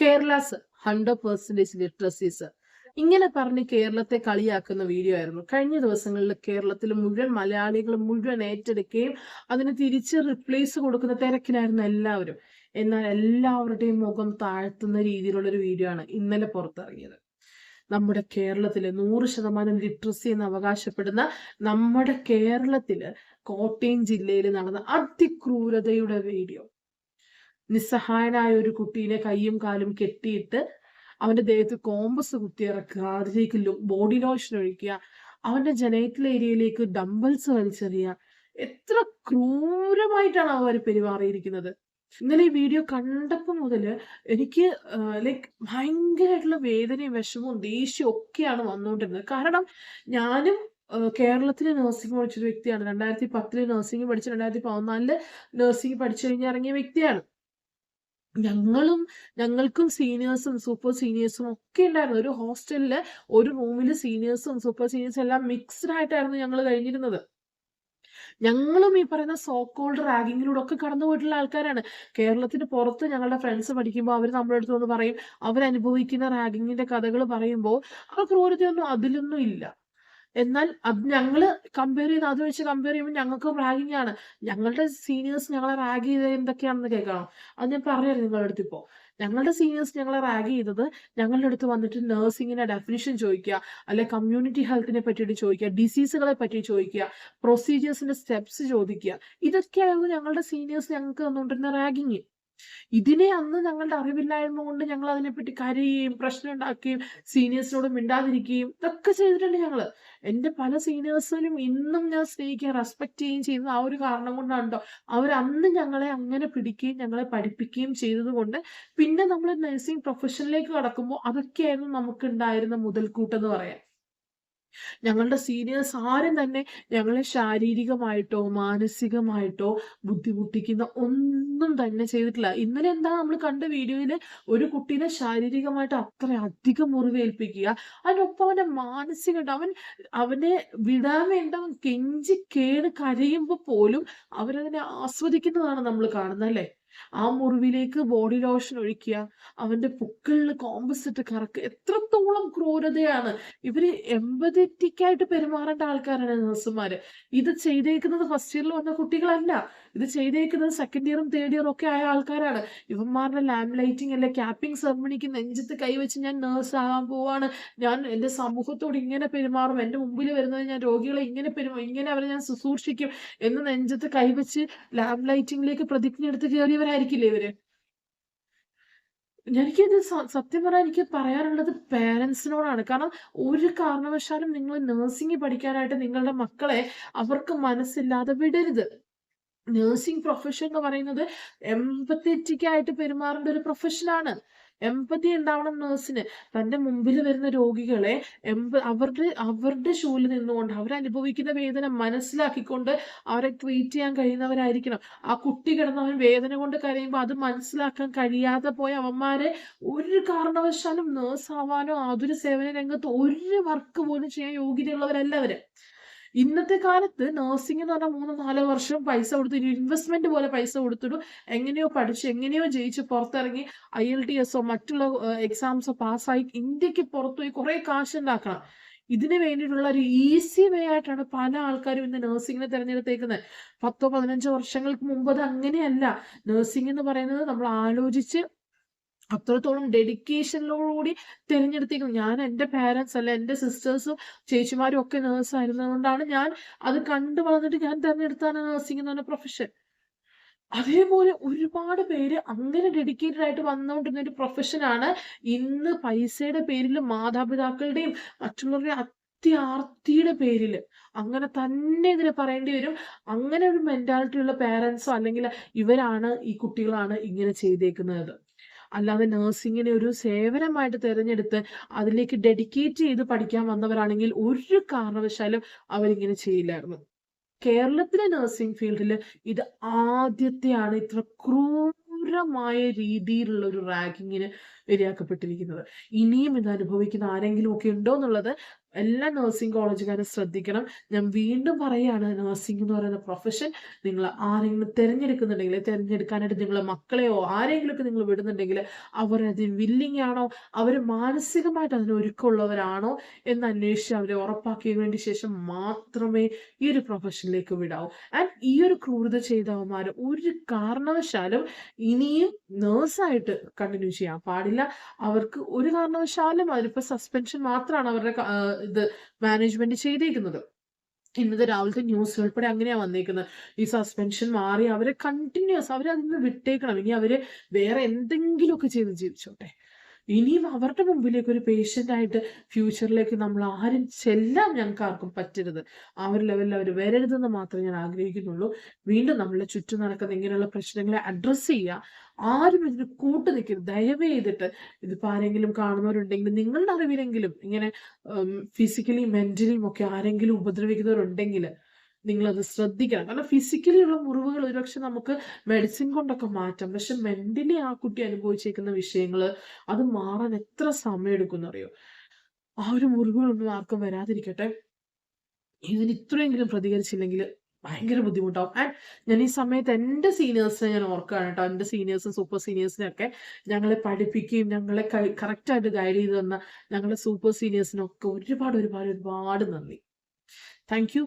Kerala's hundred percentage ലിറ്ററസീസ് ഇങ്ങനെ പറഞ്ഞ് കേരളത്തെ കളിയാക്കുന്ന വീഡിയോ ആയിരുന്നു. കഴിഞ്ഞ ദിവസങ്ങളിൽ കേരളത്തിൽ മുഴുവൻ മലയാളികൾ മുഴുവൻ ഏറ്റെടുക്കുകയും അതിന് തിരിച്ച് റിപ്ലേസ് കൊടുക്കുന്ന തിരക്കിലായിരുന്നു എല്ലാവരും. എന്നാൽ എല്ലാവരുടെയും മുഖം താഴ്ത്തുന്ന രീതിയിലുള്ള ഒരു വീഡിയോ ആണ് ഇന്നലെ പുറത്തിറങ്ങിയത്. നമ്മുടെ കേരളത്തിൽ നൂറ് ശതമാനം ലിറ്ററസി എന്ന് അവകാശപ്പെടുന്ന നമ്മുടെ കേരളത്തിൽ കോട്ടയം ജില്ലയിൽ നടന്ന അതിക്രൂരതയുടെ വീഡിയോ നിസ്സഹായനായ ഒരു കുട്ടീനെ കൈയും കാലും കെട്ടിയിട്ട് അവന്റെ ദേഹത്ത് കോമ്പസ് കുത്തിയിറക്കുക അതിലേക്ക് ബോഡി ലോഷൻ ഒഴിക്കുക അവന്റെ ജനൈറ്റൽ ഏരിയയിലേക്ക് ഡംബിൾസ് വലിച്ചെറിയുക. എത്ര ക്രൂരമായിട്ടാണ് അവർ പെരുമാറിയിരിക്കുന്നത്. ഇന്നലെ ഈ വീഡിയോ കണ്ടപ്പോൾ മുതൽ എനിക്ക് ലൈക്ക് ഭയങ്കരമായിട്ടുള്ള വേദനയും വിഷമവും ദേഷ്യവും ഒക്കെയാണ് വന്നുകൊണ്ടിരുന്നത് കാരണം ഞാനും കേരളത്തിൽ നഴ്സിംഗ് പഠിച്ചൊരു വ്യക്തിയാണ്. രണ്ടായിരത്തി പത്തിൽ നഴ്സിംഗ് പഠിച്ച് രണ്ടായിരത്തി പതിനാലിൽ നഴ്സിംഗ് പഠിച്ചു കഴിഞ്ഞിറങ്ങിയ വ്യക്തിയാണ്. ഞങ്ങളും ഞങ്ങൾക്കും സീനിയേഴ്സും സൂപ്പർ സീനിയേഴ്സും ഒക്കെ ഉണ്ടായിരുന്നു. ഒരു ഹോസ്റ്റലിൽ ഒരു റൂമിൽ സീനിയേഴ്സും സൂപ്പർ സീനിയേഴ്സും എല്ലാം മിക്സ്ഡ് ആയിട്ടായിരുന്നു ഞങ്ങൾ കഴിഞ്ഞിരുന്നത്. ഞങ്ങളും ഈ പറയുന്ന സോ കോൾഡ് റാഗിങ്ങിലൂടെ ഒക്കെ കടന്നു പോയിട്ടുള്ള ആൾക്കാരാണ്. കേരളത്തിന് പുറത്ത് ഞങ്ങളുടെ ഫ്രണ്ട്സ് പഠിക്കുമ്പോൾ അവർ നമ്മുടെ അടുത്ത് വന്ന് പറയും അവരനുഭവിക്കുന്ന റാഗിങ്ങിന്റെ കഥകൾ പറയുമ്പോൾ ആ ക്രൂരതയൊന്നും അതിലൊന്നും ഇല്ല. എന്നാൽ അത് ഞങ്ങൾ കമ്പയർ ചെയ്ത് അത് വെച്ച് കമ്പയർ ചെയ്യുമ്പോൾ ഞങ്ങൾക്ക് റാഗിങ് ആണ്. ഞങ്ങളുടെ സീനിയേഴ്സ് ഞങ്ങളെ റാഗ് ചെയ്തത് എന്തൊക്കെയാണെന്ന് കേൾക്കണം. അത് ഞാൻ പറഞ്ഞുതരാം നിങ്ങളുടെ അടുത്ത് ഇപ്പോൾ ഞങ്ങളുടെ സീനിയേഴ്സ് ഞങ്ങളെ റാഗ് ചെയ്തത് ഞങ്ങളുടെ അടുത്ത് വന്നിട്ട് നഴ്സിങ്ങിന്റെ ഡെഫിനിഷൻ ചോദിക്കുക അല്ലെ കമ്മ്യൂണിറ്റി ഹെൽത്തിനെ പറ്റിയിട്ട് ചോദിക്കുക ഡിസീസുകളെ പറ്റി ചോദിക്കുക പ്രൊസീജിയേഴ്സിന്റെ സ്റ്റെപ്സ് ചോദിക്കുക. ഇതൊക്കെയായിരുന്നു ഞങ്ങളുടെ സീനിയേഴ്സ് ഞങ്ങൾക്ക് തന്നുകൊണ്ടിരുന്ന റാഗിങ് ഇതിനെ അന്ന് ഞങ്ങളുടെ അറിവില്ലായ്മ കൊണ്ട് ഞങ്ങൾ അതിനെപ്പറ്റി കരയുകയും പ്രശ്നം ഉണ്ടാക്കുകയും സീനിയേഴ്സിനോട് മിണ്ടാതിരിക്കുകയും ഇതൊക്കെ ചെയ്തിട്ടുണ്ട് ഞങ്ങൾ. എന്റെ പല സീനിയേഴ്സിനും ഇന്നും ഞാൻ സ്നേഹിക്കുകയും റെസ്പെക്ട് ചെയ്യുകയും ചെയ്യുന്ന ആ ഒരു കാരണം കൊണ്ടാണ് കേട്ടോ അവർ അന്ന് ഞങ്ങളെ അങ്ങനെ പിടിക്കുകയും ഞങ്ങളെ പഠിപ്പിക്കുകയും ചെയ്തത് കൊണ്ട് പിന്നെ നമ്മൾ നഴ്സിംഗ് പ്രൊഫഷനിലേക്ക് കടക്കുമ്പോൾ അതൊക്കെയായിരുന്നു നമുക്ക് ഉണ്ടായിരുന്ന മുതൽക്കൂട്ടെന്ന് പറയാം. ഞങ്ങളുടെ സീനിയേഴ്സ് ആരും തന്നെ ഞങ്ങളെ ശാരീരികമായിട്ടോ മാനസികമായിട്ടോ ബുദ്ധിമുട്ടിക്കുന്ന ഒന്നും തന്നെ ചെയ്തിട്ടില്ല. ഇന്നലെ എന്താ നമ്മൾ കണ്ട വീഡിയോയിൽ ഒരു കുട്ടീനെ ശാരീരികമായിട്ട് അത്ര അധികം മുറിവേൽപ്പിക്കുക അതിനൊപ്പം അവന്റെ മാനസിക അവൻ അവനെ വിടാൻ വേണ്ട കെഞ്ചി കേട് കരയുമ്പോൾ പോലും അവരതിനെ ആസ്വദിക്കുന്നതാണ് നമ്മൾ കാണുന്നത് അല്ലേ? ആ മുറിവിലേക്ക് ബോഡി ലോഷൻ ഒഴിക്കുക. അവന്റെ പുക്കളിൽ കോമ്പസ് ഇട്ട് കറക്കുക. എത്രത്തോളം ക്രൂരതയാണ്. ഇവർ എമ്പതറ്റിക് ആയിട്ട് പെരുമാറേണ്ട ആൾക്കാരാണ് നഴ്സുമാര്. ഇത് ചെയ്തേക്കുന്നത് ഫസ്റ്റ് ഇയറിൽ വന്ന കുട്ടികളല്ല. ഇത് ചെയ്തേക്കുന്നത് സെക്കൻഡ് ഇയറും തേർഡ് ഇയറും ഒക്കെ ആയ ആൾക്കാരാണ്. ഇവന്മാരുടെ ലാമ്പ് ലൈറ്റിംഗ് അല്ലെ ക്യാപ്പിംഗ് സെർമണിക്ക് നെഞ്ചത്ത് കൈവച്ച് ഞാൻ നേഴ്സ് ആകാൻ പോവാണ്. ഞാൻ എന്റെ സമൂഹത്തോട് ഇങ്ങനെ പെരുമാറും. എന്റെ മുമ്പിൽ വരുന്നത് ഞാൻ രോഗികളെ ഇങ്ങനെ പെരുമാറും ഇങ്ങനെ അവരെ ഞാൻ ശുശ്രൂഷിക്കും എന്ന് നെഞ്ചത്ത് കൈവച്ച് ലാമ്പ് ലൈറ്റിംഗിലേക്ക് പ്രതിജ്ഞ എടുത്ത് കയറിയവരായിരിക്കില്ലേ ഇവർ? എനിക്കിത് സത്യം പറയാൻ എനിക്ക് പറയാനുള്ളത് പേരൻസിനോടാണ്. കാരണം ഒരു കാരണവശാലും നിങ്ങൾ നഴ്സിംഗ് പഠിക്കാനായിട്ട് നിങ്ങളുടെ മക്കളെ അവർക്ക് മനസ്സില്ലാതെ വിടരുത്. നഴ്സിംഗ് പ്രൊഫഷൻ എന്ന് പറയുന്നത് എംപത്തറ്റിക് ആയിട്ട് പെരുമാറേണ്ട ഒരു പ്രൊഫഷനാണ് എമ്പതി ഉണ്ടാവണം നേഴ്സിന് തന്റെ മുമ്പിൽ വരുന്ന രോഗികളെ എമ്പ അവരുടെ അവരുടെ ഷൂവിൽ നിന്നുകൊണ്ട് അവരനുഭവിക്കുന്ന വേദന മനസ്സിലാക്കിക്കൊണ്ട് അവരെ ട്രീറ്റ് ചെയ്യാൻ കഴിയുന്നവരായിരിക്കണം. ആ കുട്ടി കിടന്നവൻ വേദന കൊണ്ട് കരയുമ്പോൾ അത് മനസ്സിലാക്കാൻ കഴിയാതെ പോയ അവന്മാരെ ഒരു കാരണവശാലും നേഴ്സ് ആവാനോ ആതുര സേവന രംഗത്ത് ഒരു വർക്ക് പോലും ചെയ്യാൻ യോഗ്യതയുള്ളവരല്ല അവർ. ഇന്നത്തെ കാലത്ത് നഴ്സിംഗ് എന്ന് പറഞ്ഞാൽ മൂന്നോ നാലോ വർഷം പൈസ കൊടുത്ത് ഇൻവെസ്റ്റ്മെന്റ് പോലെ പൈസ കൊടുത്തിട്ടു എങ്ങനെയോ പഠിച്ച് എങ്ങനെയോ ജയിച്ച് പുറത്തിറങ്ങി ഐ എൽ ടി എസോ മറ്റുള്ള എക്സാംസോ പാസ്സായി ഇന്ത്യയ്ക്ക് പുറത്തുപോയി കുറെ കാശ് ഉണ്ടാക്കണം. ഇതിനു വേണ്ടിയിട്ടുള്ള ഒരു ഈസി വേ ആയിട്ടാണ് പല ആൾക്കാരും ഇന്ന് നഴ്സിംഗിനെ തിരഞ്ഞെടുത്തേക്കുന്നത് പത്തോ പതിനഞ്ചോ വർഷങ്ങൾക്ക് മുമ്പ് അത് അങ്ങനെയല്ല. നഴ്സിംഗ് എന്ന് പറയുന്നത് നമ്മൾ ആലോചിച്ച് അത്രത്തോളം ഡെഡിക്കേഷനിലോടുകൂടി തിരഞ്ഞെടുത്തേക്കുന്നത് ഞാൻ എന്റെ പാരൻസ് അല്ല എന്റെ സിസ്റ്റേഴ്സും ചേച്ചിമാരും ഒക്കെ നേഴ്സ് ആയിരുന്നതുകൊണ്ടാണ് ഞാൻ അത് കണ്ടു വളർന്നിട്ട് ഞാൻ തിരഞ്ഞെടുത്താണ് നേഴ്സിംഗ് എന്ന് പറഞ്ഞ പ്രൊഫഷൻ അതേപോലെ ഒരുപാട് പേര് അങ്ങനെ ഡെഡിക്കേറ്റഡ് ആയിട്ട് വന്നുകൊണ്ടിരുന്ന ഒരു പ്രൊഫഷനാണ് ഇന്ന് പൈസയുടെ പേരിൽ മാതാപിതാക്കളുടെയും മറ്റുള്ളവരുടെ അത്യാർത്തിയുടെ പേരിൽ അങ്ങനെ തന്നെ ഇതിനെ പറയേണ്ടി വരും. അങ്ങനെ ഒരു മെന്റാലിറ്റി ഉള്ള പേരൻസോ അല്ലെങ്കിൽ ഇവരാണ് ഈ കുട്ടികളാണ് ഇങ്ങനെ ചെയ്തേക്കുന്നത്. അല്ലാതെ നഴ്സിങ്ങിനെ ഒരു സേവനമായിട്ട് തിരഞ്ഞെടുത്ത് അതിലേക്ക് ഡെഡിക്കേറ്റ് ചെയ്ത് പഠിക്കാൻ വന്നവരാണെങ്കിൽ ഒരു കാരണവശാലും അവരിങ്ങനെ ചെയ്യില്ലായിരുന്നു. കേരളത്തിലെ നഴ്സിംഗ് ഫീൽഡിൽ ഇത് ആദ്യത്തെയാണ് ഇത്ര ക്രൂരമായ രീതിയിലുള്ള ഒരു റാങ്കിങ്ങിന് ഇരയാക്കപ്പെട്ടിരിക്കുന്നത്. ഇനിയും ഇത് അനുഭവിക്കുന്ന ആരെങ്കിലും ഒക്കെ ഉണ്ടോ എന്നുള്ളത് എല്ലാ നഴ്സിംഗ് കോളേജുകാരും ശ്രദ്ധിക്കണം. ഞാൻ വീണ്ടും പറയുകയാണ് നഴ്സിംഗ് എന്ന് പറയുന്ന പ്രൊഫഷൻ നിങ്ങൾ ആരെങ്കിലും തിരഞ്ഞെടുക്കുന്നുണ്ടെങ്കിൽ തിരഞ്ഞെടുക്കാനായിട്ട് നിങ്ങളെ മക്കളെയോ ആരെങ്കിലുമൊക്കെ നിങ്ങൾ വിടുന്നുണ്ടെങ്കിൽ അവർ അതിന് വില്ലിങ് ആണോ? അവർ മാനസികമായിട്ട് അതിന് ഒരുക്കമുള്ളവരാണോ? എന്ന് അന്വേഷിച്ച് അവരെ ഉറപ്പാക്കിയതിനു ശേഷം മാത്രമേ ഈ ഒരു പ്രൊഫഷനിലേക്ക് വിടാവൂ. ആൻഡ് ഈ ഒരു ക്രൂരത ചെയ്തവന്മാർ ഒരു കാരണവശാലും ഇനിയും നേഴ്സായിട്ട് കണ്ടിന്യൂ ചെയ്യാൻ പാടില്ല. അവർക്ക് ഒരു കാരണവശാലും അതിലിപ്പോൾ സസ്പെൻഷൻ മാത്രമാണ് അവരുടെ ഇത് മാനേജ്മെന്റ് ചെയ്തേക്കുന്നത്. ഇന്നത്തെ രാവിലത്തെ ന്യൂസ് ഉൾപ്പെടെ അങ്ങനെയാണ് വന്നേക്കുന്നത് ഈ സസ്പെൻഷൻ മാറി അവരെ കണ്ടിന്യൂസ് അവരെ അതിൽ നിന്ന് വിട്ടേക്കണം. ഇനി അവർ വേറെ എന്തെങ്കിലുമൊക്കെ ചെയ്ത് ജീവിച്ചോട്ടെ. ഇനിയും അവരുടെ മുമ്പിലേക്ക് ഒരു പേഷ്യന്റ് ആയിട്ട് ഫ്യൂച്ചറിലേക്ക് നമ്മൾ ആരും ചെല്ലാൻ ഞങ്ങൾക്ക് ആർക്കും പറ്റരുത്. ആ ഒരു ലെവലിൽ അവർ വരരുതെന്ന് മാത്രമേ ഞാൻ ആഗ്രഹിക്കുന്നുള്ളൂ. വീണ്ടും നമ്മളെ ചുറ്റും നടക്കുന്ന ഇങ്ങനെയുള്ള പ്രശ്നങ്ങളെ അഡ്രസ്സ് ചെയ്യുക. ആരും ഇതിന് കൂട്ടു നിൽക്കരുത്. ദയവ് ചെയ്തിട്ട് ഇതിപ്പോൾ ആരെങ്കിലും കാണുന്നവരുണ്ടെങ്കിൽ നിങ്ങളുടെ അറിവിലെങ്കിലും ഇങ്ങനെ ഫിസിക്കലി മെന്റലിയും ഒക്കെ ആരെങ്കിലും ഉപദ്രവിക്കുന്നവരുണ്ടെങ്കിൽ നിങ്ങളത് ശ്രദ്ധിക്കണം. കാരണം ഫിസിക്കലി ഉള്ള മുറിവുകൾ ഒരുപക്ഷെ നമുക്ക് മെഡിസിൻ കൊണ്ടൊക്കെ മാറ്റാം. പക്ഷെ മെന്റലി ആ കുട്ടി അനുഭവിച്ചേക്കുന്ന വിഷയങ്ങൾ അത് മാറാൻ എത്ര സമയം എന്നറിയോ ആ ഒരു മുറിവുകളൊന്നും ആർക്കും വരാതിരിക്കട്ടെ. ഇതിന് ഇത്രയെങ്കിലും പ്രതികരിച്ചില്ലെങ്കിൽ ഭയങ്കര ബുദ്ധിമുട്ടാവും. ആൻഡ് ഞാൻ ഈ സമയത്ത് എന്റെ സീനിയേഴ്സിനെ ഞാൻ ഓർക്കുകയാണ് കേട്ടോ. എന്റെ സീനിയേഴ്സും സൂപ്പർ സീനിയേഴ്സിനൊക്കെ ഞങ്ങളെ പഠിപ്പിക്കുകയും ഞങ്ങളെ കറക്റ്റായിട്ട് ഗൈഡ് ചെയ്ത് തന്ന ഞങ്ങളുടെ സൂപ്പർ സീനിയേഴ്സിനൊക്കെ ഒരുപാട് ഒരുപാട് ഒരുപാട് നന്ദി. താങ്ക്